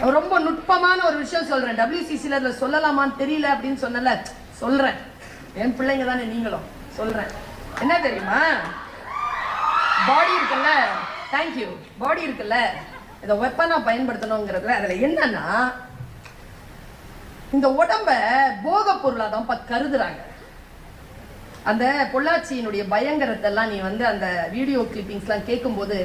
ரொம்ப நுட்பமான ஒரு விஷயம் சொல்றேன். டபிள்யூசிசியில் இதுல சொல்லலாமான்னு தெரியல அப்படின்னு சொன்னல சொல்றேன். என் பிள்ளைங்க தானே நீங்களும். சொல்றேன். என்ன தெரியுமா? பாடி இருக்குல்ல? தேங்க்யூ பாடி இருக்குல்ல? இதை வெப்பனாக பயன்படுத்தணுங்கிறதுல அதில் என்னன்னா இந்த உடம்ப போக பொருளாக தான் பா- கருதுறாங்க. அந்த பொள்ளாச்சியினுடைய பயங்கரத்தெல்லாம் நீ வந்து அந்த வீடியோ கிளிப்பிங்ஸ்லாம் கேட்கும்போது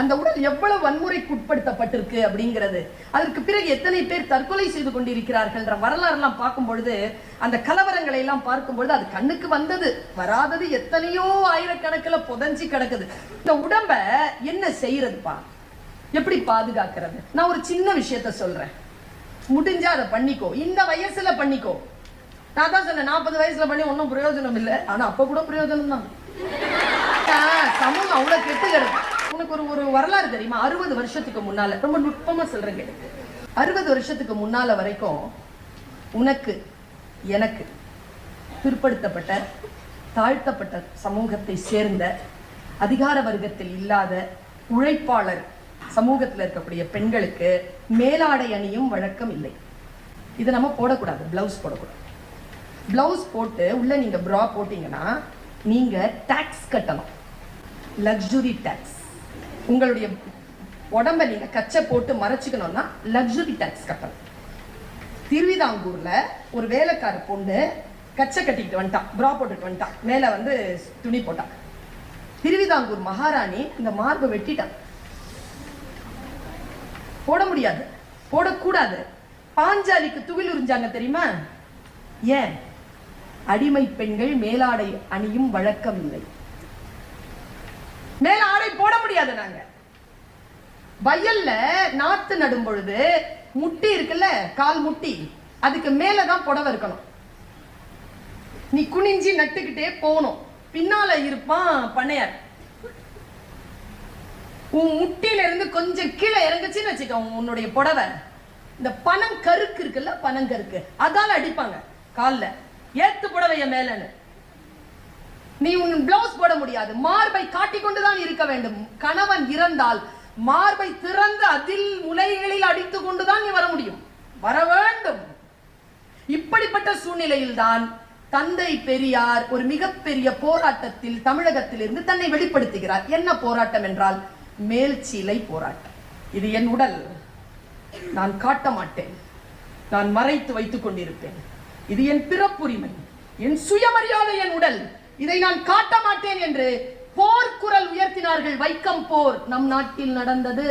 அந்த உடல் எவ்வளவு வன்முறைக்கு உட்படுத்தப்பட்டிருக்கு அப்படிங்கிறது. அதற்கு பிறகு எத்தனை பேர் தற்கொலை செய்து கொண்டிருக்கிறார்கள்ன்ற வரலாறுலாம் பார்க்கும் பொழுது அந்த கலவரங்களை எல்லாம் பார்க்கும் பொழுது அது கண்ணுக்கு வந்தது. வராதது எத்தனையோ ஆயிரக்கணக்கில் புதஞ்சி கிடக்குது. இந்த உடம்ப என்ன செய்யறதுப்பா? எப்படி பாதுகாக்கிறது? நான் ஒரு சின்ன விஷயத்த சொல்றேன். முடிஞ்சா அதை பண்ணிக்கோ. இந்த வயசுல பண்ணிக்கோ. நான் தான் சொன்னேன் நாற்பது வயசுல பண்ணி ஒன்றும் பிரயோஜனம் இல்லை. ஆனால் அப்போ கூட பிரயோஜனம் தான் சமூகம் அவ்வளோ கெட்டு கிடக்கு. உனக்கு ஒரு ஒரு வரலாறு தெரியுமா? அறுபது வருஷத்துக்கு முன்னால ரொம்ப நுட்பமாக சொல்கிறேன் கேட்டு அறுபது வருஷத்துக்கு முன்னால வரைக்கும் உனக்கு எனக்கு பிற்படுத்தப்பட்ட தாழ்த்தப்பட்ட சமூகத்தை சேர்ந்த அதிகார வர்க்கத்தில் இல்லாத உழைப்பாளர் சமூகத்தில் இருக்கக்கூடிய பெண்களுக்கு மேலாடை அணியும் வழக்கம் இல்லை. இதை நம்ம போடக்கூடாது பிளவுஸ் போடக்கூடாது. ப்ளவுஸ் போட்டு உள்ளே நீங்கள் ப்ரா போட்டிங்கன்னா நீங்கள் டேக்ஸ் கட்டணும். லக்ஸுரி டேக்ஸ் உங்களுடைய உடம்ப நீங்கள் கச்சை போட்டு மறைச்சிக்கணும்னா லக்ஸுரி டேக்ஸ் கட்டணும். திருவிதாங்கூரில் ஒரு வேலைக்கார பொண்ணு கச்சை கட்டிக்கிட்டு வந்துட்டான். ப்ரா போட்டுட்டு வந்துட்டான். மேலே வந்து துணி போட்டான். திருவிதாங்கூர் மகாராணி இந்த மார்பை வெட்டிட்டான். போட முடியாது. போடக்கூடாது. பாஞ்சாலிக்கு துகில் உறிஞ்சாங்க தெரியுமா? ஏன்? அடிமை பெண்கள் மேலாடை அணியும் வழக்கம் இல்லை. மேலாடை போட முடியாது நாங்க. வயல்ல நாத்து நடும் பொழுது முட்டி இருக்குல்ல கால் முட்டி அதுக்கு மேலதான் புடவை இருக்கணும். நீ குனிஞ்சி நட்டுக்கிட்டே போகணும். பின்னால இருப்பான் பண்ணையார். உன் முட்டில இருந்து கொஞ்சம் கீழே இறங்குச்சுன்னு வச்சுக்க உன்னுடைய புடவை. இந்த பனங்கருக்கு இருக்குல்ல பனங்கருக்கு. அதால அடிப்பாங்க கால்ல. ஏத்து புடவைய மேலன்னு. நீ உன் பிளவுஸ் போட முடியாது. மார்பை காட்டிக்கொண்டுதான் இருக்க வேண்டும். கணவன் இறந்தால் மார்பை திறந்து அதில் முலைகளில் அடித்து கொண்டுதான் நீ வர முடியும். வர வேண்டும். இப்படிப்பட்ட சூழ்நிலையில் தான் தந்தை பெரியார் ஒரு மிகப்பெரிய போராட்டத்தில் தமிழகத்திலிருந்து தன்னை வெளிப்படுத்துகிறார். என்ன போராட்டம் என்றால் மேல்ச்சீலை போராட்டம். இது என் உடல். நான் காட்ட மாட்டேன். நான் மறைத்து வைத்துக் கொண்டிருப்பேன். இது என் பிறப்புரிமை என் சுயமரியாதை என் உடல். இதை நான் காட்ட மாட்டேன் என்று போர்க்குரல் உயர்த்தினார்கள் வைக்கம் போர் நம் நாட்டில் நடந்தது.